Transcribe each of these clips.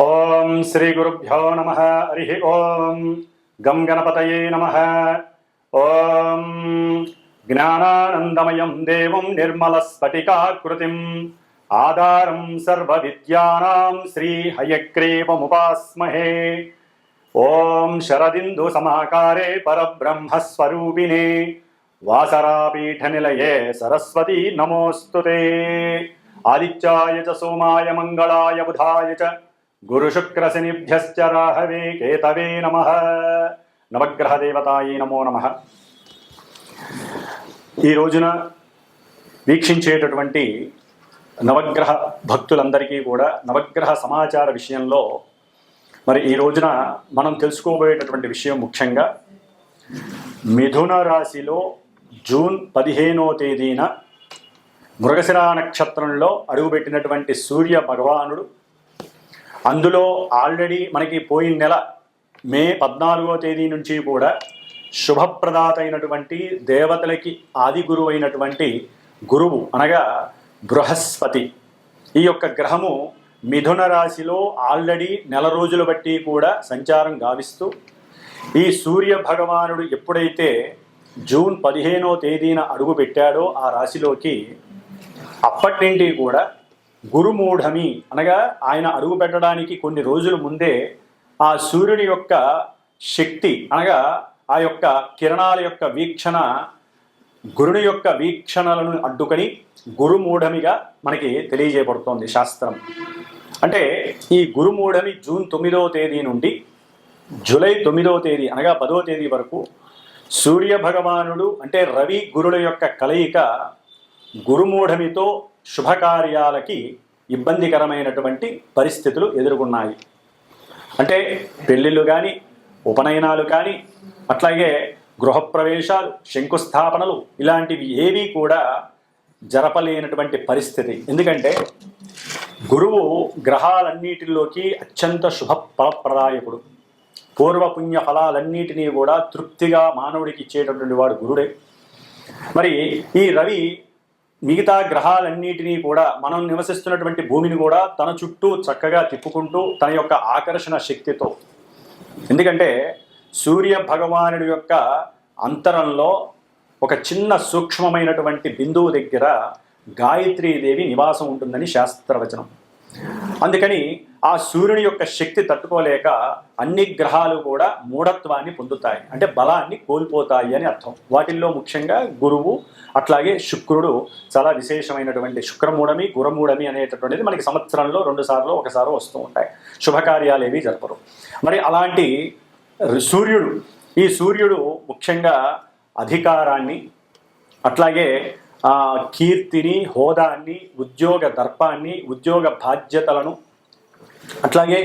ఓం శ్రీ గురుభ్యో నమ హరి ఓం. గం గణపతయే నమ. ఓం జ్ఞానానందమయం దేవం నిర్మలస్ఫటికాకృతిం. ఆధారం సర్వ విద్యానాం శ్రీ హయగ్రీవముపాస్మహే. ఓం శరదిందు సమాకారే పరబ్రహ్మస్వరూపిణే. వాసరాపీఠనిలయే సరస్వతీ నమోస్తుతే. ఆదిత్యాయ చ సోమాయ మంగళాయ బుధాయ చ గురుశుక్రశనిభ్యశ్చ రాహవే కేతవే నమ. నవగ్రహ దేవతాయే నమో నమ. ఈ రోజున వీక్షించేటటువంటి నవగ్రహ భక్తులందరికీ కూడా నవగ్రహ సమాచార విషయంలో మరి ఈ రోజున మనం తెలుసుకోబోయేటటువంటి విషయం ముఖ్యంగా మిథున రాశిలో జూన్ పదిహేనో తేదీన మృగశిరా నక్షత్రంలో అడుగుపెట్టినటువంటి సూర్య భగవానుడు అందులో ఆల్రెడీ మనకి పోయిన నెల మే పద్నాలుగో తేదీ నుంచి కూడా శుభప్రదాత అయినటువంటి దేవతలకి ఆది గురువు అయినటువంటి గురువు అనగా బృహస్పతి. ఈ యొక్క గ్రహము మిథున రాశిలో ఆల్రెడీ నెల రోజులు బట్టి కూడా సంచారం గావిస్తూ ఈ సూర్య భగవానుడు ఎప్పుడైతే జూన్ పదిహేనో తేదీన అడుగు పెట్టాడో ఆ రాశిలోకి అప్పటి నుండి కూడా గురుమూఢమి అనగా ఆయన అడుగు పెట్టడానికి కొన్ని రోజుల ముందే ఆ సూర్యుని యొక్క శక్తి అనగా ఆ యొక్క కిరణాల యొక్క వీక్షణ గురుని యొక్క వీక్షణలను అడ్డుకొని గురుమూఢమిగా మనకి తెలియజేయబడుతోంది శాస్త్రం. అంటే ఈ గురుమూఢమి జూన్ తొమ్మిదవ తేదీ నుండి జూలై తొమ్మిదవ తేదీ అనగా పదవ తేదీ వరకు సూర్య భగవానుడు అంటే రవి గురుల యొక్క కలయిక గురుమూఢమితో శుభకార్యాలకి ఇబ్బందికరమైనటువంటి పరిస్థితులు ఎదుర్కొన్నాయి. అంటే పెళ్ళిళ్ళు కానీ ఉపనయనాలు కానీ అట్లాగే గృహప్రవేశాలు శంకుస్థాపనలు ఇలాంటివి ఏవీ కూడా జరపలేనటువంటి పరిస్థితి. ఎందుకంటే గురువు గ్రహాలన్నిటిలోకి అత్యంత శుభ ఫలప్రదాయకుడు పూర్వపుణ్య ఫలాలన్నిటినీ కూడా తృప్తిగా మానవుడికి ఇచ్చేటటువంటి వాడు గురుడే. మరి ఈ రవి మిగతా గ్రహాలన్నిటినీ కూడా మనం నివసిస్తున్నటువంటి భూమిని కూడా తన చుట్టూ చక్కగా తిప్పుకుంటూ తన యొక్క ఆకర్షణ శక్తితో. ఎందుకంటే సూర్య భగవానుడి యొక్క అంతరంలో ఒక చిన్న సూక్ష్మమైనటువంటి బిందువు దగ్గర గాయత్రీదేవి నివాసం ఉంటుందని శాస్త్రవచనం. అందుకని ఆ సూర్యుని యొక్క శక్తి తట్టుకోలేక అన్ని గ్రహాలు కూడా మూఢత్వాన్ని పొందుతాయి. అంటే బలాన్ని కోల్పోతాయి అని అర్థం. వాటిల్లో ముఖ్యంగా గురువు అట్లాగే శుక్రుడు చాలా విశేషమైనటువంటి శుక్రమూఢమి గురమూఢమి అనేటటువంటిది మనకి సంవత్సరంలో రెండు సార్లు ఒకసారి వస్తూ ఉంటాయి. శుభకార్యాలు ఏవి జరపరు. మరి అలాంటి సూర్యుడు ఈ సూర్యుడు ముఖ్యంగా అధికారాన్ని అట్లాగే కీర్తిని హోదాన్ని ఉద్యోగ దర్పాన్ని ఉద్యోగ బాధ్యతలను అట్లాగే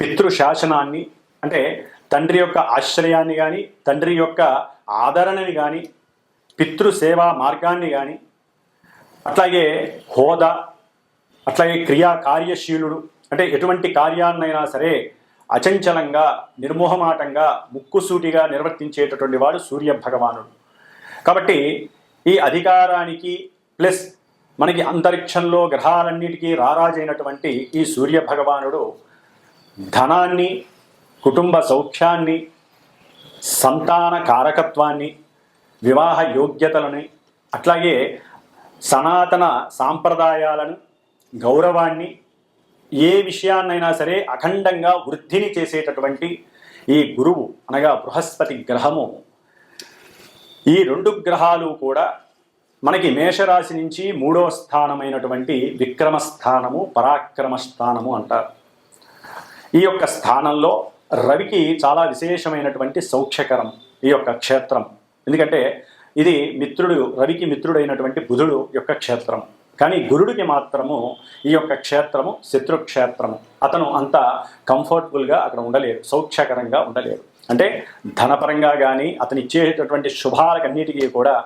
పితృ శాసనాన్ని అంటే తండ్రి యొక్క ఆశ్రయాన్ని కానీ తండ్రి యొక్క ఆదరణని కానీ పితృ సేవా మార్గాన్ని కానీ అట్లాగే హోదా అట్లాగే క్రియా కార్యశీలుడు అంటే ఎటువంటి కార్యాన్నైనా సరే అచంచలంగా నిర్మోహమాటంగా ముక్కుసూటిగా నిర్వర్తించేటటువంటి వాడు సూర్య భగవానుడు. కాబట్టి ఈ అధికారానికి ప్లస్ మనకి అంతరిక్షంలో గ్రహాలన్నిటికీ రారాజైనటువంటి ఈ సూర్య భగవానుడు ధనాన్ని కుటుంబ సౌఖ్యాన్ని సంతాన కారకత్వాన్ని వివాహ యోగ్యతలని అట్లాగే సనాతన సాంప్రదాయాలను గౌరవాన్ని ఏ విషయాన్నైనా సరే అఖండంగా వృద్ధిని చేసేటటువంటి ఈ గురువు అనగా బృహస్పతి గ్రహము. ఈ రెండు గ్రహాలు కూడా మనకి మేషరాశి నుంచి మూడవ స్థానమైనటువంటి విక్రమ స్థానము పరాక్రమ స్థానము అంటారు. ఈ యొక్క స్థానంలో రవికి చాలా విశేషమైనటువంటి సౌఖ్యకరం ఈ యొక్క క్షేత్రం. ఎందుకంటే ఇది మిత్రుడు రవికి మిత్రుడైనటువంటి బుధుడు యొక్క క్షేత్రం. కానీ గురుడికి మాత్రము ఈ యొక్క క్షేత్రము శత్రుక్షేత్రము. అతను అంత కంఫర్టబుల్గా అక్కడ ఉండలేడు సౌఖ్యకరంగా ఉండలేడు. అంటే ధనపరంగా కానీ అతను ఇచ్చేటటువంటి శుభాలకన్నిటికీ కూడా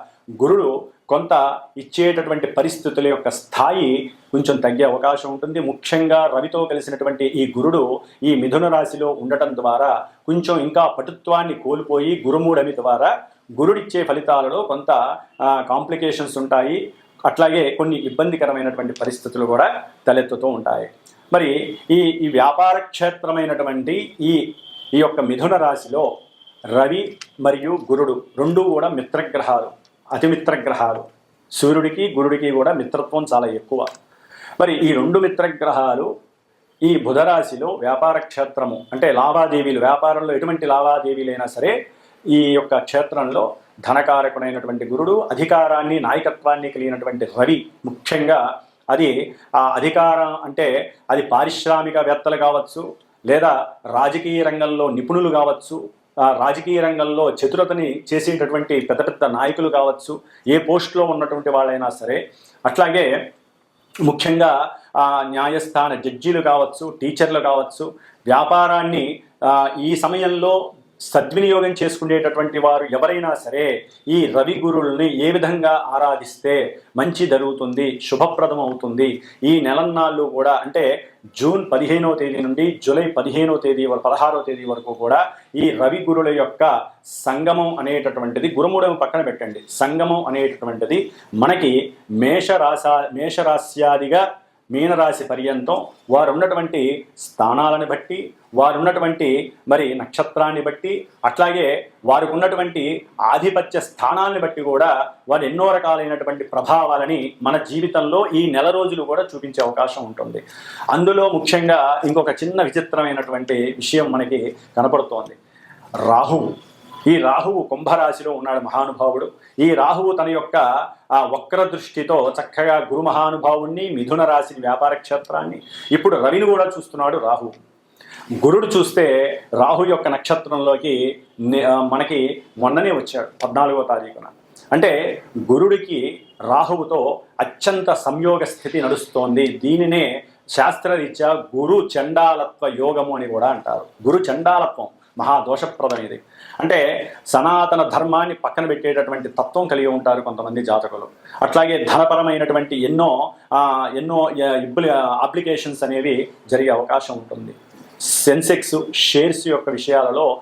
గురుడు కొంత ఇచ్చేటటువంటి పరిస్థితుల యొక్క స్థాయి కొంచెం తగ్గే అవకాశం ఉంటుంది. ముఖ్యంగా రవితో కలిసినటువంటి ఈ గురుడు ఈ మిథున రాశిలో ఉండటం ద్వారా కొంచెం ఇంకా పటుత్వాన్ని కోల్పోయి గురుమూడమి ద్వారా గురుడిచ్చే ఫలితాలలో కొంత కాంప్లికేషన్స్ ఉంటాయి. అట్లాగే కొన్ని ఇబ్బందికరమైనటువంటి పరిస్థితులు కూడా తలెత్తుతూ ఉంటాయి. మరి ఈ ఈ వ్యాపార క్షేత్రమైనటువంటి ఈ ఈ యొక్క మిథున రాశిలో రవి మరియు గురుడు రెండు కూడా మిత్రగ్రహాలు అతి మిత్రగ్రహాలు. సూర్యుడికి గురుడికి కూడా మిత్రత్వం చాలా ఎక్కువ. మరి ఈ రెండు మిత్రగ్రహాలు ఈ బుధరాశిలో వ్యాపార క్షేత్రము అంటే లావాదేవీలు వ్యాపారంలో ఎటువంటి లావాదేవీలైనా సరే ఈ యొక్క క్షేత్రంలో ధనకారకుడైనటువంటి గురుడు అధికారాన్ని నాయకత్వాన్ని కలిగినటువంటి రవి ముఖ్యంగా అది ఆ అధికారం అంటే అది పారిశ్రామికవేత్తలు కావచ్చు లేదా రాజకీయ రంగంలో నిపుణులు కావచ్చు రాజకీయ రంగంలో చతురతని చేసేటటువంటి పెద్ద పెద్ద నాయకులు కావచ్చు ఏ పోస్టులో ఉన్నటువంటి వాళ్ళైనా సరే అట్లాగే ముఖ్యంగా ఆ, న్యాయస్థాన జడ్జీలు కావచ్చు టీచర్లు కావచ్చు వ్యాపారాన్ని ఈ సమయంలో సద్వినియోగం చేసుకునేటటువంటి వారు ఎవరైనా సరే ఈ రవి గురుల్ని ఏ విధంగా ఆరాధిస్తే మంచి జరుగుతుంది శుభప్రదం అవుతుంది. ఈ నెలన్నాళ్ళు కూడా అంటే జూన్ పదిహేనవ తేదీ నుండి జూలై పదిహేనవ తేదీ వరకు పదహారవ తేదీ వరకు కూడా ఈ రవి గురుల యొక్క సంగమం అనేటటువంటిది గురుమూడం పక్కన పెట్టండి. సంగమం అనేటటువంటిది మనకి మేషరాశ మేషరాశ్యాదిగా మీనరాశి పర్యంతం వారు ఉన్నటువంటి స్థానాలను బట్టి వారు ఉన్నటువంటి మరి నక్షత్రాన్ని బట్టి అట్లాగే వారికి ఉన్నటువంటి ఆధిపత్య స్థానాన్ని బట్టి కూడా వారు ఎన్నో రకాలైనటువంటి ప్రభావాలని మన జీవితంలో ఈ నెల రోజులు కూడా చూపించే అవకాశం ఉంటుంది. అందులో ముఖ్యంగా ఇంకొక చిన్న విచిత్రమైనటువంటి విషయం మనకి కనపడుతోంది. రాహువు. ఈ రాహువు కుంభరాశిలో ఉన్నాడు మహానుభావుడు. ఈ రాహువు తన యొక్క ఆ వక్ర దృష్టితో చక్కగా గురు మహానుభావుణ్ణి మిథున రాశిని వ్యాపార క్షేత్రాన్ని ఇప్పుడు రవిని కూడా చూస్తున్నాడు రాహు గురుడు చూస్తే రాహు యొక్క నక్షత్రంలోకి మనకి మొన్ననే వచ్చాడు పద్నాలుగో తారీఖున. అంటే గురుడికి రాహువుతో అత్యంత సంయోగ స్థితి నడుస్తోంది. దీనినే శాస్త్రరీత్యా గురు చండాలత్వ యోగము అని కూడా అంటారు. గురు చండాలత్వం. మహాదోషప్రదం అంటే సనాతన ధర్మాన్ని పక్కన పెట్టేటటువంటి తత్వం కలిగి ఉంటారు కొంతమంది జాతకులు. అట్లాగే ధనపరమైనటువంటి ఎన్నో ఎన్నో ఇబ్బులు అప్లికేషన్స్ అనేవి జరిగే అవకాశం ఉంటుంది. సెన్సెక్స్ షేర్స్ యొక్క విషయాలలో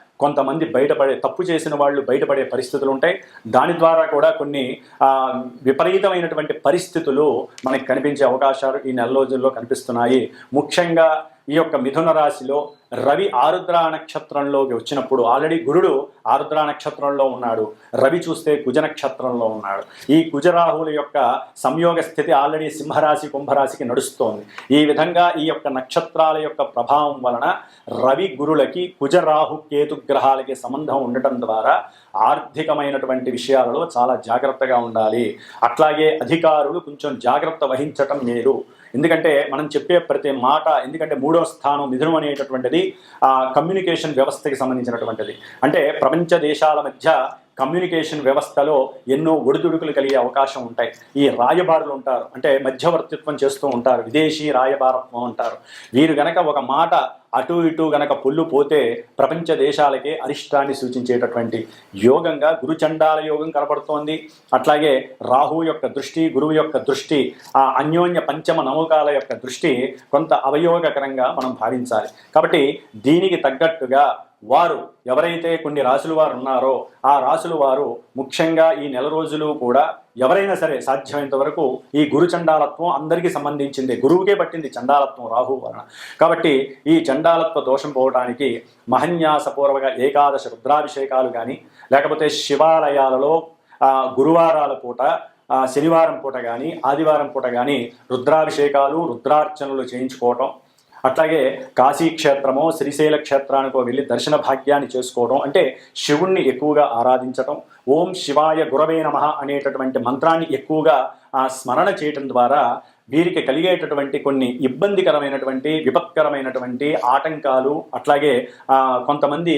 కొంతమంది బయటపడే తప్పు చేసిన వాళ్ళు బయటపడే పరిస్థితులు ఉంటాయి. దాని ద్వారా కూడా కొన్ని విపరీతమైనటువంటి పరిస్థితులు మనకి కనిపించే అవకాశాలు ఈ నెల రోజుల్లో కనిపిస్తున్నాయి. ముఖ్యంగా ఈ యొక్క మిథున రాశిలో రవి ఆరుద్ర నక్షత్రంలోకి వచ్చినప్పుడు ఆల్రెడీ గురుడు ఆరుద్ర నక్షత్రంలో ఉన్నాడు. రవి చూస్తే కుజ నక్షత్రంలో ఉన్నాడు. ఈ కుజరాహుల యొక్క సంయోగ స్థితి ఆల్రెడీ సింహరాశి కుంభరాశికి నడుస్తోంది. ఈ విధంగా ఈ యొక్క నక్షత్రాల యొక్క ప్రభావం వలన రవి గురులకి కుజరాహు కేతు గ్రహాలకి సంబంధం ఉండటం ద్వారా ఆర్థికమైనటువంటి విషయాలలో చాలా జాగ్రత్తగా ఉండాలి. అట్లాగే అధికారులు కొంచెం జాగ్రత్త వహించటం మేలు. ఎందుకంటే మనం చెప్పే ప్రతి మాట ఎందుకంటే మూడో స్థానం మిథునం అనేటటువంటిది ఆ కమ్యూనికేషన్ వ్యవస్థకి సంబంధించినటువంటిది. అంటే ప్రపంచ దేశాల మధ్య కమ్యూనికేషన్ వ్యవస్థలో ఎన్నో ఒడిదుడుకులు కలిగే అవకాశం ఉంటాయి. ఈ రాయబారులు ఉంటారు. అంటే మధ్యవర్తిత్వం చేస్తూ ఉంటారు. విదేశీ రాయబారత్వం అంటారు. వీరు గనక ఒక మాట అటు ఇటు గనక పుల్లు పోతే ప్రపంచ దేశాలకే అరిష్టాన్ని సూచించేటటువంటి యోగంగా గురుచండాల యోగం కనబడుతోంది. అట్లాగే రాహు యొక్క దృష్టి గురువు యొక్క దృష్టి ఆ అన్యోన్య పంచమ నమ్మకాల యొక్క దృష్టి కొంత అవయోగకరంగా మనం భావించాలి. కాబట్టి దీనికి తగ్గట్టుగా వారు ఎవరైతే కొన్ని రాసుల వారు ఉన్నారో ఆ రాసుల వారు ముఖ్యంగా ఈ నెల రోజులు కూడా ఎవరైనా సరే సాధ్యమైనంత వరకు ఈ గురు చండాలత్వం అందరికీ సంబంధించింది. గురువుకే పట్టింది చండాలత్వం రాహు వలన. కాబట్టి ఈ చండాలత్వ దోషం పోవడానికి మహన్యాసపూర్వక ఏకాదశ రుద్రాభిషేకాలు కానీ లేకపోతే శివాలయాలలో గురువారాల పూట శనివారం పూట కానీ ఆదివారం పూట కానీ రుద్రాభిషేకాలు రుద్రార్చనలు చేయించుకోవటం అట్లాగే కాశీ క్షేత్రమో శ్రీశైల క్షేత్రానికో వెళ్ళి దర్శన భాగ్యాన్ని చేసుకోవడం అంటే శివుణ్ణి ఎక్కువగా ఆరాధించటం ఓం శివాయ గురవే నమ అనేటటువంటి మంత్రాన్ని ఎక్కువగా ఆ స్మరణ చేయటం ద్వారా వీరికి కలిగేటటువంటి కొన్ని ఇబ్బందికరమైనటువంటి విపత్కరమైనటువంటి ఆటంకాలు అట్లాగే కొంతమంది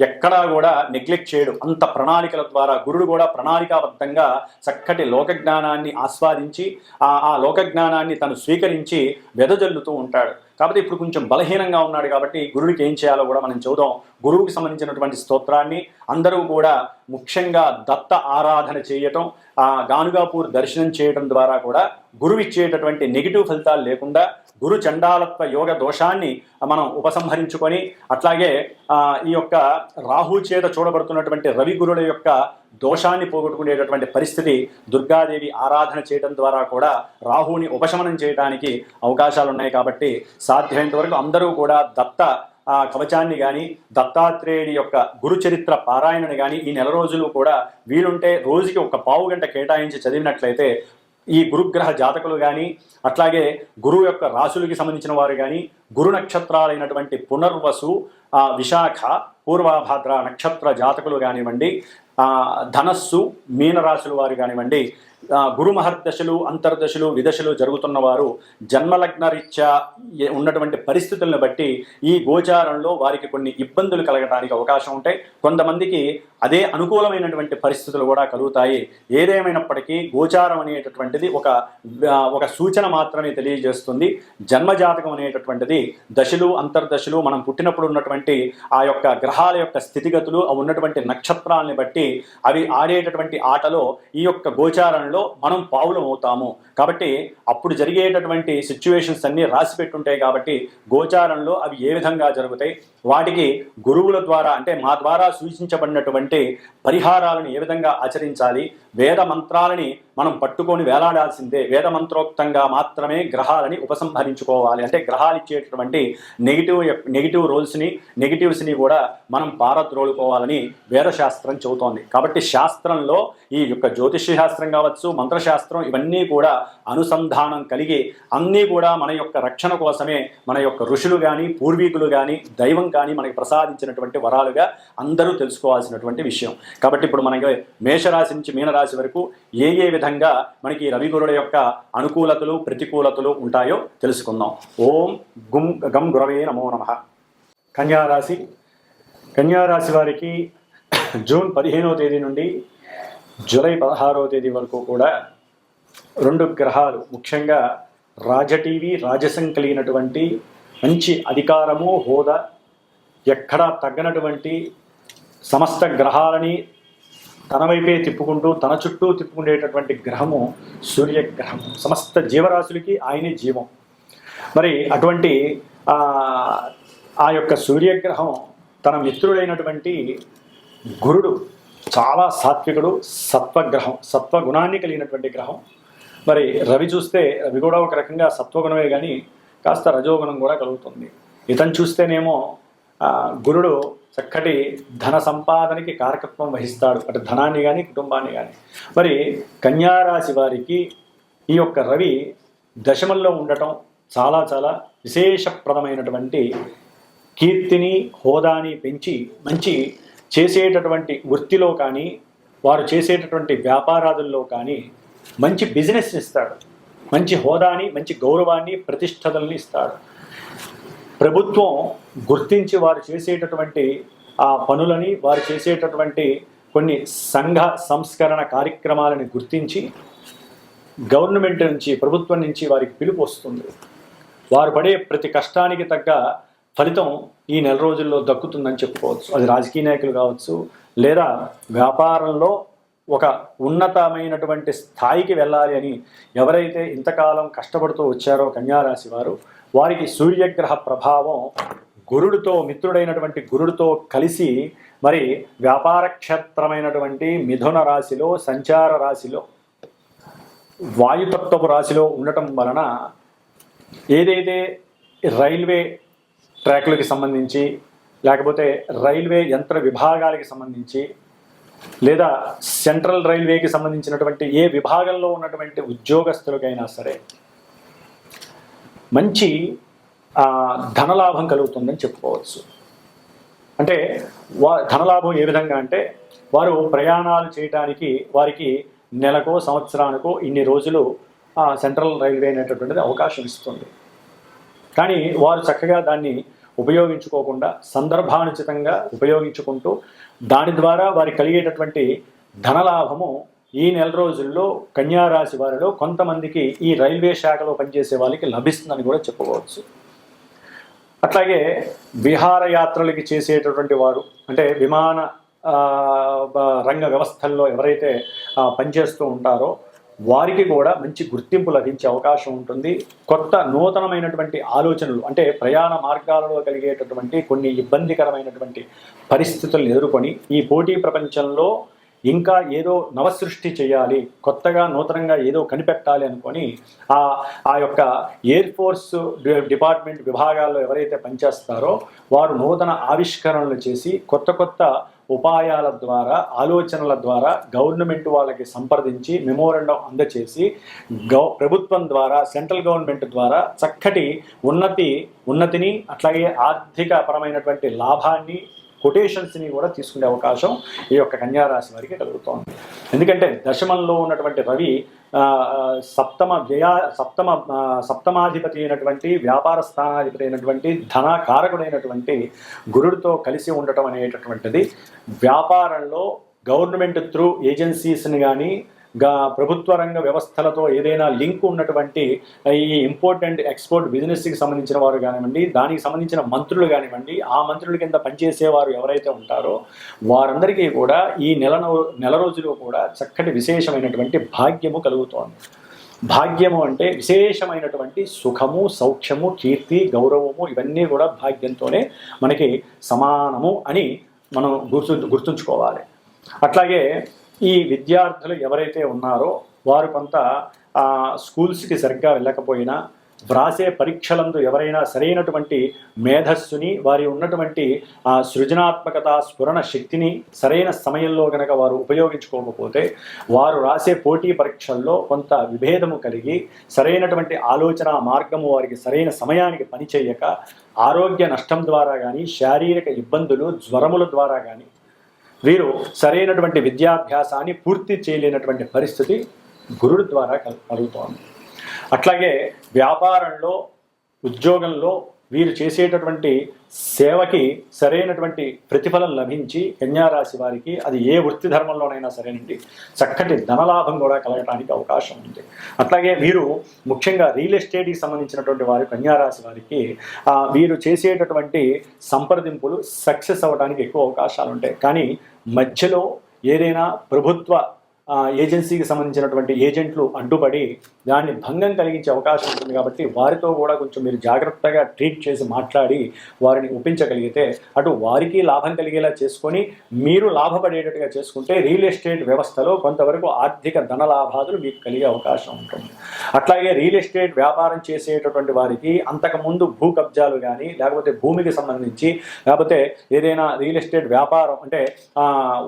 ఎక్కడా కూడా నెగ్లెక్ట్ చేయడు అంత ప్రణాళికల ద్వారా గురుడు కూడా ప్రణాళికాబద్ధంగా చక్కటి లోకజ్ఞానాన్ని ఆస్వాదించి ఆ లోకజ్ఞానాన్ని తను స్వీకరించి వెదజల్లుతూ ఉంటాడు. కాబట్టి ఇప్పుడు కొంచెం బలహీనంగా ఉన్నాడు కాబట్టి గురుడికి ఏం చేయాలో కూడా మనం చూద్దాం. గురువుకి సంబంధించినటువంటి స్తోత్రాన్ని అందరూ కూడా ముఖ్యంగా దత్త ఆరాధన చేయటం ఆ గానుగాపూర్ దర్శనం చేయటం ద్వారా కూడా గురువు ఇచ్చేటటువంటి నెగిటివ్ ఫలితాలు లేకుండా గురు చండాలత్వ యోగ దోషాన్ని మనం ఉపసంహరించుకొని అట్లాగే ఆ, ఈ యొక్క రాహు చేత చూడబడుతున్నటువంటి రవి గురుల యొక్క దోషాన్ని పోగొట్టుకునేటటువంటి పరిస్థితి దుర్గాదేవి ఆరాధన చేయడం ద్వారా కూడా రాహుని ఉపశమనం చేయడానికి అవకాశాలు ఉన్నాయి కాబట్టి సాధ్యమైనంత వరకు అందరూ కూడా దత్త ఆ కవచాన్ని కానీ దత్తాత్రేయుడి యొక్క గురు చరిత్ర పారాయణని కానీ ఈ నెల రోజులు కూడా వీలుంటే రోజుకి ఒక పావు గంట కేటాయించి చదివినట్లయితే ఈ గురుగ్రహ జాతకులు కానీ అట్లాగే గురువు యొక్క రాశులకి సంబంధించిన వారు కానీ గురు నక్షత్రాలైనటువంటి పునర్వసు విశాఖ పూర్వాభాద్ర నక్షత్ర జాతకులు కానివ్వండి ధనస్సు మీనరాశుల వారు కానివ్వండి ఆ, గురు మహర్దశలు అంతర్దశలు విదశలు జరుగుతున్న వారు జన్మలగ్న రీత్యా ఉన్నటువంటి పరిస్థితులను బట్టి ఈ గోచారంలో వారికి కొన్ని ఇబ్బందులు కలగడానికి అవకాశం ఉంటాయి కొంతమందికి అదే అనుకూలమైనటువంటి పరిస్థితులు కూడా కలుగుతాయి. ఏదేమైనప్పటికీ గోచారం అనేటటువంటిది ఒక ఒక సూచన మాత్రమే తెలియజేస్తుంది. జన్మజాతకం అనేటటువంటిది దశలు అంతర్దశలు మనం పుట్టినప్పుడు ఉన్నటువంటి ఆ యొక్క గ్రహాల యొక్క స్థితిగతులు ఆ ఉన్నటువంటి నక్షత్రాలని బట్టి అవి ఆడేటటువంటి ఆటలో ఈ యొక్క గోచారంలో మనం పావులం అవుతాము కాబట్టి అప్పుడు జరిగేటటువంటి సిచ్యువేషన్స్ అన్నీ రాసి పెట్టుంటాయి కాబట్టి గోచారంలో అవి ఏ విధంగా జరుగుతాయి? వాటికి గురువుల ద్వారా అంటే మా ద్వారా సూచించబడినటువంటి పరిహారాలను ఏ విధంగా ఆచరించాలి వేద మంత్రాలని మనం పట్టుకొని వేలాడాల్సిందే. వేద మంత్రోక్తంగా మాత్రమే గ్రహాలని ఉపసంహరించుకోవాలి. అంటే గ్రహాలు ఇచ్చేటటువంటి నెగిటివ్ నెగిటివ్ రోల్స్ని నెగిటివ్స్ని కూడా మనం పారద్రోలుకోవాలని వేదశాస్త్రం చెబుతోంది. కాబట్టి శాస్త్రంలో ఈ యొక్క జ్యోతిష్య శాస్త్రం కావచ్చు మంత్రశాస్త్రం ఇవన్నీ కూడా అనుసంధానం కలిగి అన్నీ కూడా మన యొక్క రక్షణ కోసమే మన యొక్క ఋషులు కానీ పూర్వీకులు కానీ దైవం కానీ మనకి ప్రసాదించినటువంటి వరాలుగా అందరూ తెలుసుకోవాల్సినటువంటి విషయం. కాబట్టి ఇప్పుడు మనకి మేషరాశి నుంచి మీనరాశి వరకు ఏ ఏ విధంగా మనకి రవి యొక్క అనుకూలతలు ప్రతికూలతలు ఉంటాయో తెలుసుకుందాం. ఓం గుం గం గురవే నమో నమ. కన్యారాశి కన్యారాశి వారికి జూన్ పదిహేనవ తేదీ నుండి జూలై పదహారవ తేదీ వరకు కూడా రెండు గ్రహాలు ముఖ్యంగా రాజటీవీ రాజసం కలిగినటువంటి మంచి అధికారము హోదా ఎక్కడా తగ్గనటువంటి సమస్త గ్రహాలని తన వైపే తిప్పుకుంటూ తన చుట్టూ తిప్పుకునేటటువంటి గ్రహము సూర్యగ్రహం సమస్త జీవరాశులకి ఆయనే జీవం. మరి అటువంటి ఆ, యొక్క సూర్యగ్రహం తన మిత్రుడైనటువంటి గురుడు చాలా సాత్వికుడు సత్వగ్రహం సత్వగుణాన్ని కలిగినటువంటి గ్రహం. మరి రవి చూస్తే రవి కూడా ఒక రకంగా సత్వగుణమే కానీ కాస్త రజోగుణం కూడా కలుగుతుంది. ఇతను చూస్తేనేమో గురుడు చక్కటి ధన సంపాదనకి కారకత్వం వహిస్తాడు. అటు ధనాన్ని కానీ కుటుంబాన్ని కానీ మరి కన్యారాశి వారికి ఈ యొక్క రవి దశమంలో ఉండటం చాలా చాలా విశేషప్రదమైనటువంటి కీర్తిని హోదాని పెంచి మంచి చేసేటటువంటి వృత్తిలో కానీ వారు చేసేటటువంటి వ్యాపారాదుల్లో కానీ మంచి బిజినెస్ ఇస్తాడు. మంచి హోదాని మంచి గౌరవాన్ని ప్రతిష్టతల్ని ఇస్తాడు. ప్రభుత్వం గుర్తించి వారు చేసేటటువంటి ఆ పనులని వారు చేసేటటువంటి కొన్ని సంఘ సంస్కరణ కార్యక్రమాలని గుర్తించి గవర్నమెంట్ నుంచి ప్రభుత్వం నుంచి వారికి పిలుపు వస్తుంది. వారు పడే ప్రతి కష్టానికి తగ్గ ఫలితం ఈ నెల రోజుల్లో దక్కుతుందని చెప్పుకోవచ్చు. అది రాజకీయ నాయకులు కావచ్చు లేదా వ్యాపారంలో ఒక ఉన్నతమైనటువంటి స్థాయికి వెళ్ళాలి అని ఎవరైతే ఇంతకాలం కష్టపడుతూ వచ్చారో కన్యారాశి వారు వారికి సూర్యగ్రహ ప్రభావం గురుడితో మిత్రుడైనటువంటి గురుడితో కలిసి మరి వ్యాపార క్షేత్రమైనటువంటి మిథున రాశిలో సంచార రాశిలో వాయుతత్వపు రాశిలో ఉండటం వలన ఏదైతే రైల్వే ట్రాక్లకి సంబంధించి లేకపోతే రైల్వే యంత్ర విభాగాలకి సంబంధించి లేదా సెంట్రల్ రైల్వేకి సంబంధించినటువంటి ఏ విభాగంలో ఉన్నటువంటి ఉద్యోగస్తులకైనా సరే మంచి ధనలాభం కలుగుతుందని చెప్పుకోవచ్చు. అంటే వా ధనలాభం ఏ విధంగా అంటే వారు ప్రయాణాలు చేయడానికి వారికి నెలకో సంవత్సరానికో ఇన్ని రోజులు సెంట్రల్ రైల్వే అనేటటువంటిది అవకాశం ఇస్తుంది. కానీ వారు చక్కగా దాన్ని ఉపయోగించుకోకుండా సందర్భానుచితంగా ఉపయోగించుకుంటూ దాని ద్వారా వారికి కలిగేటటువంటి ధనలాభము ఈ నెల రోజుల్లో కన్యారాశి వారిలో కొంతమందికి ఈ రైల్వే శాఖలో పనిచేసే వాళ్ళకి లభిస్తుందని కూడా చెప్పుకోవచ్చు. అట్లాగే విహారయాత్రలకి చేసేటటువంటి వారు అంటే విమాన రంగ వ్యవస్థల్లో ఎవరైతే పనిచేస్తూ ఉంటారో వారికి కూడా మంచి గుర్తింపు లభించే అవకాశం ఉంటుంది. కొత్త నూతనమైనటువంటి ఆలోచనలు అంటే ప్రయాణ మార్గాలలో కలిగేటటువంటి కొన్ని ఇబ్బందికరమైనటువంటి పరిస్థితులను ఎదుర్కొని ఈ పోటీ ప్రపంచంలో ఇంకా ఏదో నవసృష్టి చేయాలి కొత్తగా నూతనంగా ఏదో కనిపెట్టాలి అనుకొని ఆ ఆ యొక్క ఎయిర్ ఫోర్స్ డిపార్ట్మెంట్ విభాగాల్లో ఎవరైతే పనిచేస్తారో వారు నూతన ఆవిష్కరణలు చేసి కొత్త కొత్త ఉపాయాల ద్వారా ఆలోచనల ద్వారా గవర్నమెంట్ వాళ్ళకి సంప్రదించి మెమోరండం అందచేసి గౌ ప్రభుత్వం ద్వారా సెంట్రల్ గవర్నమెంట్ ద్వారా చక్కటి ఉన్నతి ఉన్నతిని అట్లాగే ఆర్థిక పరమైనటువంటి లాభాన్ని కొటేషన్స్ని కూడా తీసుకునే అవకాశం ఈ యొక్క కన్యారాశి వారికి కలుగుతోంది. ఎందుకంటే దశమంలో ఉన్నటువంటి రవి సప్తమ వ్యయ సప్తమ సప్తమాధిపతి అయినటువంటి వ్యాపార స్థానాధిపతి అయినటువంటి ధన కారకుడైనటువంటి గురుడితో కలిసి ఉండటం అనేటటువంటిది వ్యాపారంలో గవర్నమెంట్ త్రూ ఏజెన్సీస్ని కానీ గా ప్రభుత్వ రంగ వ్యవస్థలతో ఏదైనా లింక్ ఉన్నటువంటి ఈ ఇంపార్టెంట్ ఎక్స్పోర్ట్ బిజినెస్కి సంబంధించిన వారు కానివ్వండి దానికి సంబంధించిన మంత్రులు కానివ్వండి ఆ మంత్రుల కింద పనిచేసేవారు ఎవరైతే ఉంటారో వారందరికీ కూడా ఈ నెల నో- నెల రోజులు కూడా చక్కటి విశేషమైనటువంటి భాగ్యము కలుగుతోంది. భాగ్యము అంటే విశేషమైనటువంటి సుఖము సౌఖ్యము కీర్తి గౌరవము ఇవన్నీ కూడా భాగ్యంతోనే మనకి సమానము అని మనం గుర్తు గుర్తుంచుకోవాలి. అట్లాగే ఈ విద్యార్థులు ఎవరైతే ఉన్నారో వారు కొంత స్కూల్స్కి సరిగ్గా వెళ్ళకపోయినా వ్రాసే పరీక్షలందు ఎవరైనా సరైనటువంటి మేధస్సుని వారి ఉన్నటువంటి ఆ సృజనాత్మకత స్ఫురణ శక్తిని సరైన సమయంలో కనుక వారు ఉపయోగించుకోకపోతే వారు రాసే పోటీ పరీక్షల్లో కొంత విభేదము కలిగి సరైనటువంటి ఆలోచన మార్గము వారికి సరైన సమయానికి పనిచేయక ఆరోగ్య నష్టం ద్వారా కానీ శారీరక ఇబ్బందులు జ్వరముల ద్వారా కానీ వీరు సరైనటువంటి విద్యాభ్యాసాన్ని పూర్తి చేయలేనటువంటి పరిస్థితి గురుడు ద్వారా కలుగుతోంది. అట్లాగే వ్యాపారంలో ఉద్యోగంలో వీరు చేసేటటువంటి సేవకి సరైనటువంటి ప్రతిఫలం లభించి కన్యారాశి వారికి అది ఏ వృత్తి ధర్మంలోనైనా సరేనండి. చక్కటి ధనలాభం కూడా కలగటానికి అవకాశం ఉంది. అట్లాగే వీరు ముఖ్యంగా రియల్ ఎస్టేట్కి సంబంధించినటువంటి వారు కన్యారాశి వారికి వీరు చేసేటటువంటి సంప్రదింపులు సక్సెస్ అవ్వడానికి ఎక్కువ అవకాశాలు ఉంటాయి. కానీ మధ్యలో ఏదైనా ప్రభుత్వ ఏజెన్సీకి సంబంధించినటువంటి ఏజెంట్లు అడ్డుపడి దాన్ని భంగం కలిగించే అవకాశం ఉంటుంది కాబట్టి వారితో కూడా కొంచెం మీరు జాగ్రత్తగా ట్రీట్ చేసి మాట్లాడి వారిని ఒప్పించగలిగితే అటు వారికి లాభం కలిగేలా చేసుకొని మీరు లాభపడేటట్టుగా చేసుకుంటే రియల్ ఎస్టేట్ వ్యవస్థలో కొంతవరకు ఆర్థిక ధన లాభాలు మీకు కలిగే అవకాశం ఉంటుంది. అట్లాగే రియల్ ఎస్టేట్ వ్యాపారం చేసేటటువంటి వారికి అంతకుముందు భూ కబ్జాలు కానీ లేకపోతే భూమికి సంబంధించి లేకపోతే ఏదైనా రియల్ ఎస్టేట్ వ్యాపారం అంటే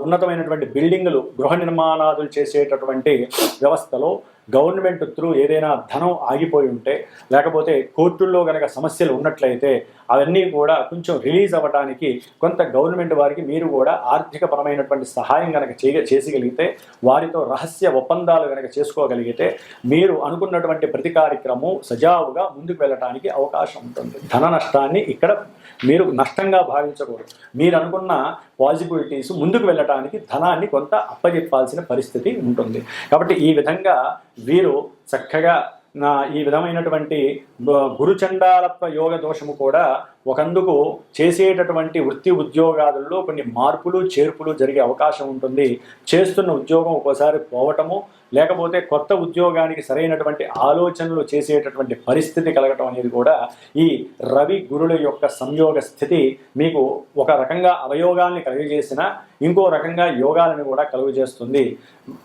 ఉన్నతమైనటువంటి బిల్డింగులు గృహ నిర్మాణాదులు చేసేటటువంటి వ్యవస్థలో గవర్నమెంట్ త్రూ ఏదైనా ధనం ఆగిపోయి ఉంటే లేకపోతే కోర్టుల్లో గనక సమస్యలు ఉన్నట్లయితే అవన్నీ కూడా కొంచెం రిలీజ్ అవ్వడానికి కొంత గవర్నమెంట్ వారికి మీరు కూడా ఆర్థిక పరమైనటువంటి సహాయం గనక చేయ చేసగలిగితే వారితో రహస్య ఒప్పందాలు గనక చేసుకోగలిగితే మీరు అనుకున్నటువంటి ప్రతి కార్యక్రమం సజావుగా ముందుకు వెళ్ళటానికి అవకాశం ఉంటుంది. ధన నష్టాన్ని ఇక్కడ మీరు నష్టంగా భావించకూడదు. మీరు అనుకున్న పాజిబిలిటీస్ ముందుకు వెళ్ళటానికి ధనాన్ని కొంత అప్పజెప్పాల్సిన పరిస్థితి ఉంటుంది. కాబట్టి ఈ విధంగా వీరు చక్కగా ఈ విధమైనటువంటి గురుచండాలత్వ యోగ దోషము కూడా ఒకందుకు చేసేటటువంటి వృత్తి ఉద్యోగాదుల్లో కొన్ని మార్పులు చేర్పులు జరిగే అవకాశం ఉంటుంది. చేస్తున్న ఉద్యోగం ఒకసారి పోవటము లేకపోతే కొత్త ఉద్యోగానికి సరైనటువంటి ఆలోచనలు చేసేటటువంటి పరిస్థితి కలగటం అనేది కూడా ఈ రవి గురుల యొక్క సంయోగ స్థితి మీకు ఒక రకంగా అవయోగాల్ని కలుగజేసిన ఇంకో రకంగా యోగాలను కూడా కలుగజేస్తుంది.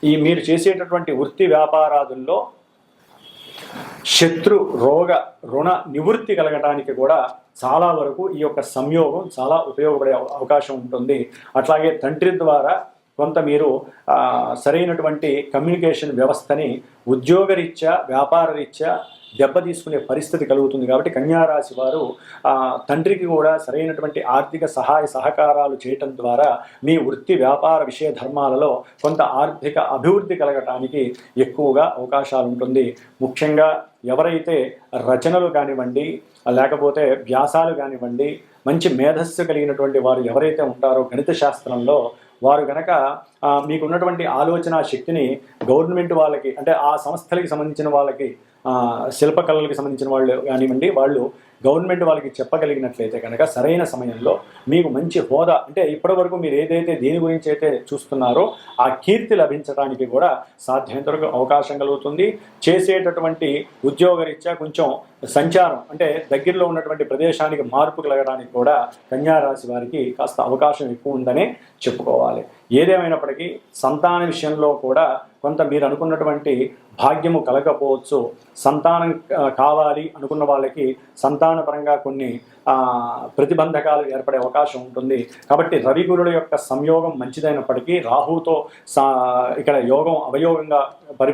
ఈ మీరు చేసేటటువంటి వృత్తి వ్యాపారాదుల్లో శత్రు రోగ రుణ నివృత్తి కలగడానికి కూడా చాలా వరకు ఈ యొక్క సంయోగం చాలా ఉపయోగపడే అవకాశం ఉంటుంది. అట్లాగే తండ్రి ద్వారా కొంత మీరు సరైనటువంటి కమ్యూనికేషన్ వ్యవస్థని ఉద్యోగరీత్యా వ్యాపారరీత్యా దెబ్బ తీసుకునే పరిస్థితి కలుగుతుంది కాబట్టి కన్యారాశి వారు తండ్రికి కూడా సరైనటువంటి ఆర్థిక సహాయ సహకారాలు చేయటం ద్వారా మీ వృత్తి వ్యాపార విషయ ధర్మాలలో కొంత ఆర్థిక అభివృద్ధి కలగటానికి ఎక్కువగా అవకాశాలు ఉంటుంది. ముఖ్యంగా ఎవరైతే రచనలు కానివ్వండి లేకపోతే వ్యాసాలు కానివ్వండి మంచి మేధస్సు కలిగినటువంటి వారు ఎవరైతే ఉంటారో గణిత శాస్త్రంలో వారు గనక మీకున్నటువంటి ఆలోచన శక్తిని గవర్నమెంట్ వాళ్ళకి అంటే ఆ సంస్థలకి సంబంధించిన వాళ్ళకి శిల్పకళలకు సంబంధించిన వాళ్ళు కానివ్వండి వాళ్ళు గవర్నమెంట్ వాళ్ళకి చెప్పగలిగినట్లయితే కనుక సరైన సమయంలో మీకు మంచి హోదా అంటే ఇప్పటివరకు మీరు ఏదైతే దేని గురించి అయితే చూస్తున్నారో ఆ కీర్తి లభించడానికి కూడా సాధ్యమైనంత వరకు అవకాశం కలుగుతుంది. చేసేటటువంటి ఉద్యోగరీత్యా కొంచెం సంచారం అంటే దగ్గరలో ఉన్నటువంటి ప్రదేశానికి మార్పు కలగడానికి కూడా కన్యారాశి వారికి కాస్త అవకాశం ఎక్కువ ఉందనే చెప్పుకోవాలి. ఏదేమైనప్పటికీ సంతాన విషయంలో కూడా కొంత మీరు అనుకున్నటువంటి భాగ్యము కలగకపోవచ్చు. సంతానం కావాలి అనుకున్న వాళ్ళకి సంతానపరంగా కొన్ని ప్రతిబంధకాలు ఏర్పడే అవకాశం ఉంటుంది. కాబట్టి రవి గురుల యొక్క సంయోగం మంచిదైనప్పటికీ రాహుతో సా ఇక్కడ యోగం అవయోగంగా పరి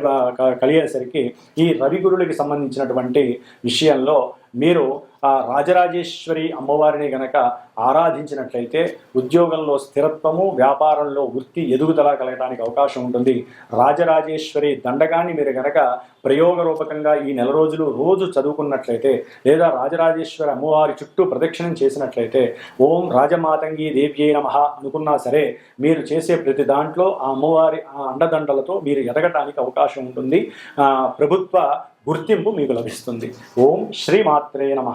కలిగేసరికి ఈ రవి గురులకి సంబంధించినటువంటి విషయంలో మీరు ఆ రాజరాజేశ్వరి అమ్మవారిని గనక ఆరాధించినట్లయితే ఉద్యోగంలో స్థిరత్వము వ్యాపారంలో వృత్తి ఎదుగుదల కలగడానికి అవకాశం ఉంటుంది. రాజరాజేశ్వరి దండగాన్ని మీరు గనక ప్రయోగ రూపకంగా ఈ నెల రోజులు రోజు చదువుకున్నట్లయితే లేదా రాజరాజేశ్వరి అమ్మవారి చుట్టూ ప్రదక్షిణం చేసినట్లయితే ఓం రాజమాతంగి దేవ్యే నమ అనుకున్నా సరే మీరు చేసే ప్రతి దాంట్లో ఆ అమ్మవారి ఆ అండదండలతో మీరు ఎదగటానికి అవకాశం ఉంటుంది. ప్రభుత్వ గుర్తింపు మీకు లభిస్తుంది. ఓం శ్రీమాత్రే నమ.